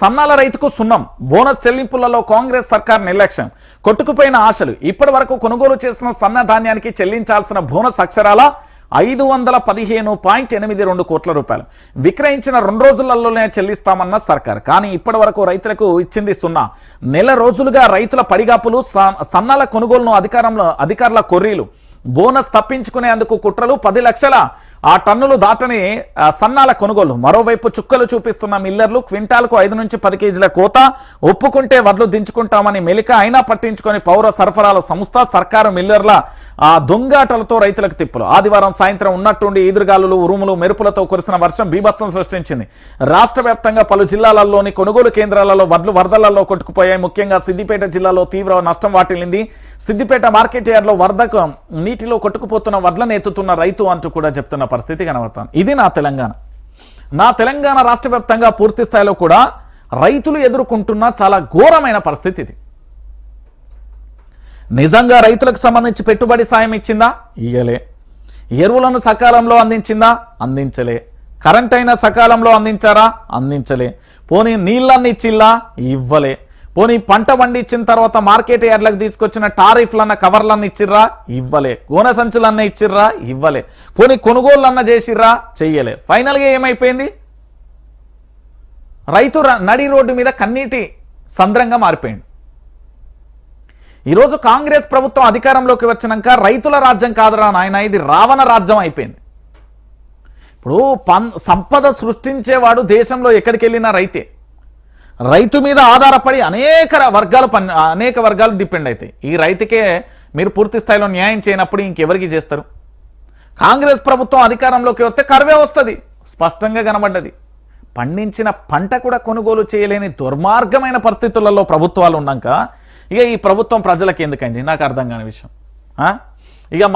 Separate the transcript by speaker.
Speaker 1: సన్నాల రైతుకు సున్నం బోనస్ చెల్లింపులలో కాంగ్రెస్ సర్కార్ నిర్లక్ష్యం. కొట్టుకుపోయిన ఆశలు ఇప్పటి వరకు కొనుగోలు చేసిన సన్న ధాన్యానికి చెల్లించాల్సిన బోనస్ అక్షరాల ఐదు వందల పదిహేను పాయింట్ ఎనిమిది రెండు కోట్ల రూపాయలు. విక్రయించిన రెండు రోజులలోనే చెల్లిస్తామన్న సర్కార్. కానీ ఇప్పటి వరకు రైతులకు ఇచ్చింది సున్నా. నెల రోజులుగా రైతుల పడిగాపులు స- సన్నాల కొనుగోలును అధికారంలో అధికారుల కొర్రీలు. బోనస్ తప్పించుకునేందుకు కుట్రలు పది లక్షల ఆ టన్నులు దాటని సన్నాల కొనుగోలు. మరోవైపు చుక్కలు చూపిస్తున్న మిల్లర్లు క్వింటాల్కు ఐదు నుంచి పది కేజీల కోత. ఒప్పుకుంటే వడ్లు దించుకుంటామని మెలిక అయినా పట్టించుకొని పౌర సరఫరాల సంస్థ సర్కారు మిల్లర్ల ఆ దొంగాటలతో రైతులకు తిప్పులు. ఆదివారం సాయంత్రం ఉన్నట్టుండి ఈదురుగాలులు ఉరుములు మెరుపులతో కురిసిన వర్షం బీభత్సం సృష్టించింది. రాష్ట్ర పలు జిల్లాలలోని కొనుగోలు కేంద్రాలలో వడ్లు వరదలలో కొట్టుకుపోయాయి. ముఖ్యంగా సిద్దిపేట జిల్లాలో తీవ్ర నష్టం వాటిల్లింది. సిద్దిపేట మార్కెట్ యార్డ్లో వరదకు నీటిలో కొట్టుకుపోతున్న వడ్లను ఎత్తుతున్న రైతు అంటూ కూడా చెప్తున్న పరిస్థితి కనబడుతుంది. ఇది నా తెలంగాణ. నా తెలంగాణ రాష్ట్ర వ్యాప్తంగా పూర్తి స్థాయిలో కూడా రైతులు ఎదుర్కొంటున్న చాలా ఘోరమైన పరిస్థితి ఇది. నిజంగా రైతులకు సంబంధించి పెట్టుబడి సాయం ఇచ్చిందా? ఇయ్యలే. ఎరువులను సకాలంలో అందించిందా? అందించలే. కరెంట్ అయినా సకాలంలో అందించారా? అందించలే. పోనీ నీళ్ళన్ని ఇచ్చిల్లా? ఇవ్వలే. పోనీ పంట పండించిన తర్వాత మార్కెట్ యార్డ్లకు తీసుకొచ్చిన టారిఫ్లన్న కవర్లన్న ఇచ్చిర్రా? ఇవ్వలే. గోన సంచులన్న ఇచ్చిర్రా? ఇవ్వలే. పోనీ కొనుగోళ్ళన్న చేసిర్రా? చెయ్యలే. ఫైనల్గా ఏమైపోయింది? రైతు నడి రోడ్డు మీద కన్నీటి సంద్రంగా మారిపోయింది. ఈరోజు కాంగ్రెస్ ప్రభుత్వం అధికారంలోకి వచ్చినాక రైతుల రాజ్యం కాదురా నాయన ఇది రావణ రాజ్యం అయిపోయింది. ఇప్పుడు సంపద సృష్టించేవాడు దేశంలో ఎక్కడికి వెళ్ళినా రైతే. రైతు మీద ఆధారపడి అనేక వర్గాలు పని అనేక వర్గాలు డిపెండ్ అవుతాయి ఈ రైతుకే మీరు పూర్తి స్థాయిలో న్యాయం చేయనప్పుడు ఇంకెవరికి చేస్తారు? కాంగ్రెస్ ప్రభుత్వం అధికారంలోకి వస్తే కరువే వస్తుంది. స్పష్టంగా కనబడ్డది. పండించిన పంట కూడా కొనుగోలు చేయలేని దుర్మార్గమైన పరిస్థితులలో ప్రభుత్వాలు ఉన్నాక ఇక ఈ ప్రభుత్వం ప్రజలకు ఎందుకండి నాకు అర్థం కాని విషయం. ఇక